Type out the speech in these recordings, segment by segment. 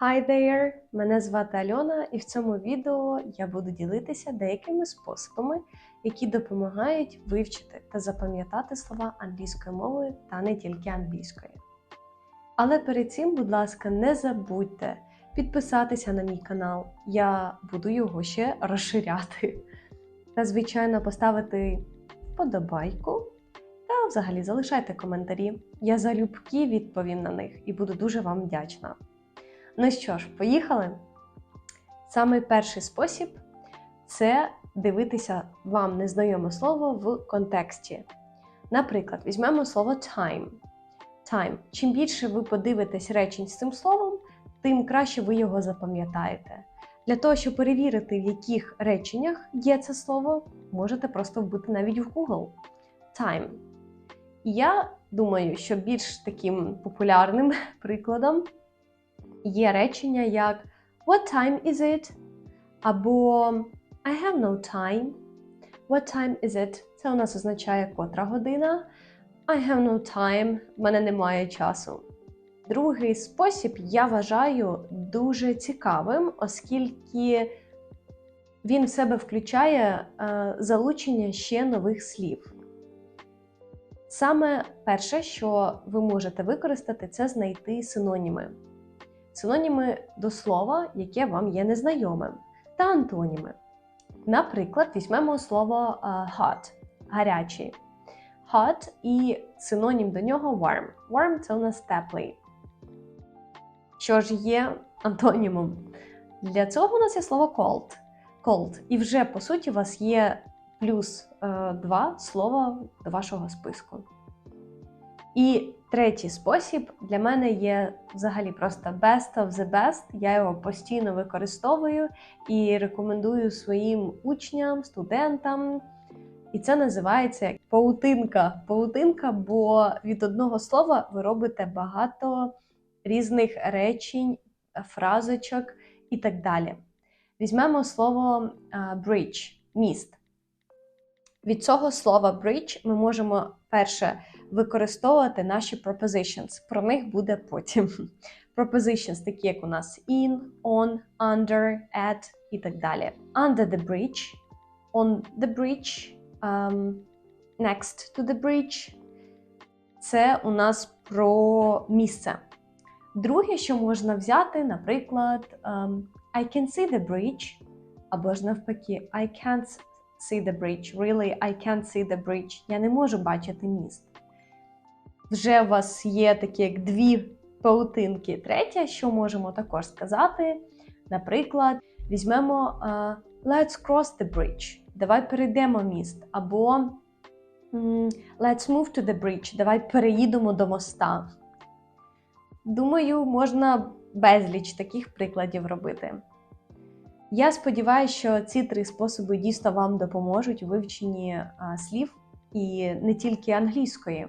Hi there! Мене звати Альона, і в цьому відео я буду ділитися деякими способами, які допомагають вивчити та запам'ятати слова англійською мовою та не тільки англійською. Але перед цим, будь ласка, не забудьте підписатися на мій канал, я буду його ще розширяти. Та, звичайно, поставити вподобайку та взагалі залишайте коментарі. Я залюбки відповім на них і буду дуже вам вдячна. Ну що ж, поїхали? Самий перший спосіб це дивитися вам незнайоме слово в контексті. Наприклад, візьмемо слово time. Time. Чим більше ви подивитесь речень з цим словом, тим краще ви його запам'ятаєте. Для того, щоб перевірити, в яких реченнях є це слово, можете просто вбити навіть в Google. Time. І я думаю, що більш таким популярним прикладом є речення як What time is it? Або I have no time. What time is it? Це у нас означає котра година. I have no time. В мене немає часу. Другий спосіб я вважаю дуже цікавим, оскільки він в себе включає е, залучення ще нових слів. Саме перше, що ви можете використати, це знайти синоніми. Синоніми до слова, яке вам є незнайомим, та антоніми. Наприклад, візьмемо слово е, hot гарячий. Hot і синонім до нього warm. Warm це у нас теплий. Що ж є антонімом? Для цього у нас є слово cold. Cold. І вже, по суті, у вас є плюс е, два слова до вашого списку. І третій спосіб для мене є взагалі просто best of the best. Я його постійно використовую і рекомендую своїм учням, студентам. І це називається паутинка. Паутинка, бо від одного слова ви робите багато різних речень, фразочок і так далі. Візьмемо слово bridge міст. Від цього слова bridge ми можемо перше використовувати наші propositions. Про них буде потім. Propositions, такі як у нас in, on, under, at і так далі. Under the bridge, on the bridge, um, next to the bridge. Це у нас про місце. Друге, що можна взяти, наприклад, um, I can see the bridge, або ж навпаки, I can't see the bridge. Really, I can't see the bridge. Я не можу бачити міст. Вже у вас є такі як дві паутинки. Третє, що можемо також сказати, наприклад, візьмемо uh, Let's cross the bridge. Давай перейдемо міст. Або Let's move to the bridge. Давай переїдемо до моста. Думаю, можна безліч таких прикладів робити. Я сподіваюся, що ці три способи дійсно вам допоможуть у вивченні слів і не тільки англійської.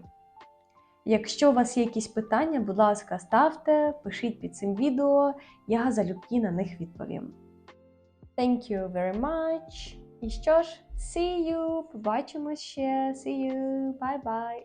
Якщо у вас є якісь питання, будь ласка, ставте, пишіть під цим відео, я залюбки на них відповім. Thank you very much. І що ж, see you! Побачимось ще. See you! Bye-bye!